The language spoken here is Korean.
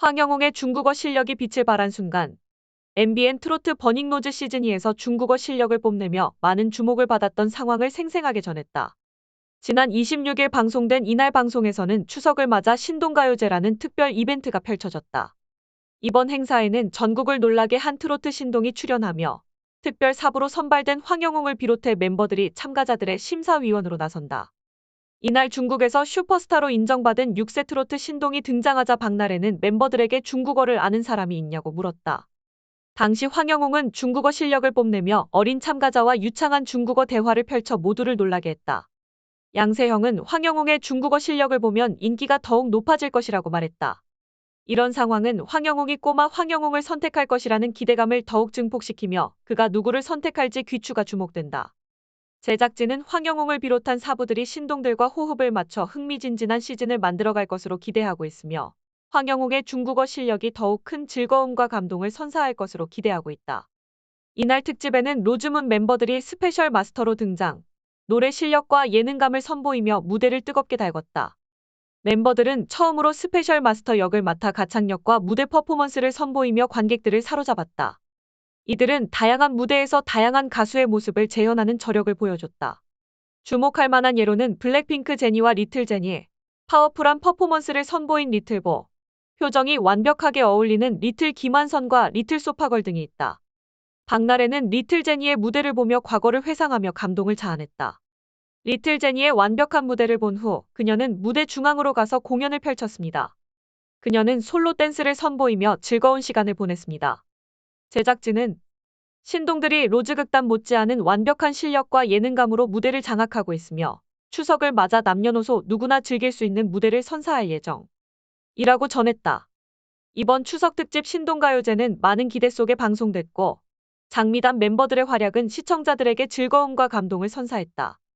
황영웅의 중국어 실력이 빛을 발한 순간 MBN 트로트 버닝로즈 시즌 2에서 중국어 실력을 뽐내며 많은 주목을 받았던 상황을 생생하게 전했다. 지난 26일 방송된 이날 방송에서는 추석을 맞아 신동가요제라는 특별 이벤트가 펼쳐졌다. 이번 행사에는 전국을 놀라게 한 트로트 신동이 출연하며 특별 사부로 선발된 황영웅을 비롯해 멤버들이 참가자들의 심사위원으로 나선다. 이날 중국에서 슈퍼스타로 인정받은 6세 트로트 신동이 등장하자 박나래는 멤버들에게 중국어를 아는 사람이 있냐고 물었다. 당시 황영웅은 중국어 실력을 뽐내며 어린 참가자와 유창한 중국어 대화를 펼쳐 모두를 놀라게 했다. 양세형은 황영웅의 중국어 실력을 보면 인기가 더욱 높아질 것이라고 말했다. 이런 상황은 황영웅이 꼬마 황영웅을 선택할 것이라는 기대감을 더욱 증폭시키며 그가 누구를 선택할지 귀추가 주목된다. 제작진은 황영웅을 비롯한 사부들이 신동들과 호흡을 맞춰 흥미진진한 시즌을 만들어갈 것으로 기대하고 있으며 황영웅의 중국어 실력이 더욱 큰 즐거움과 감동을 선사할 것으로 기대하고 있다. 이날 특집에는 로즈문 멤버들이 스페셜 마스터로 등장, 노래 실력과 예능감을 선보이며 무대를 뜨겁게 달궜다. 멤버들은 처음으로 스페셜 마스터 역을 맡아 가창력과 무대 퍼포먼스를 선보이며 관객들을 사로잡았다. 이들은 다양한 무대에서 다양한 가수의 모습을 재현하는 저력을 보여줬다. 주목할 만한 예로는 블랙핑크 제니와 리틀 제니의 파워풀한 퍼포먼스를 선보인 리틀보, 표정이 완벽하게 어울리는 리틀 김한선과 리틀 소파걸 등이 있다. 박나래는 리틀 제니의 무대를 보며 과거를 회상하며 감동을 자아냈다. 리틀 제니의 완벽한 무대를 본 후 그녀는 무대 중앙으로 가서 공연을 펼쳤습니다. 그녀는 솔로 댄스를 선보이며 즐거운 시간을 보냈습니다. 제작진은 신동들이 로즈극단 못지않은 완벽한 실력과 예능감으로 무대를 장악하고 있으며 추석을 맞아 남녀노소 누구나 즐길 수 있는 무대를 선사할 예정이라고 전했다. 이번 추석 특집 신동가요제는 많은 기대 속에 방송됐고 장미단 멤버들의 활약은 시청자들에게 즐거움과 감동을 선사했다.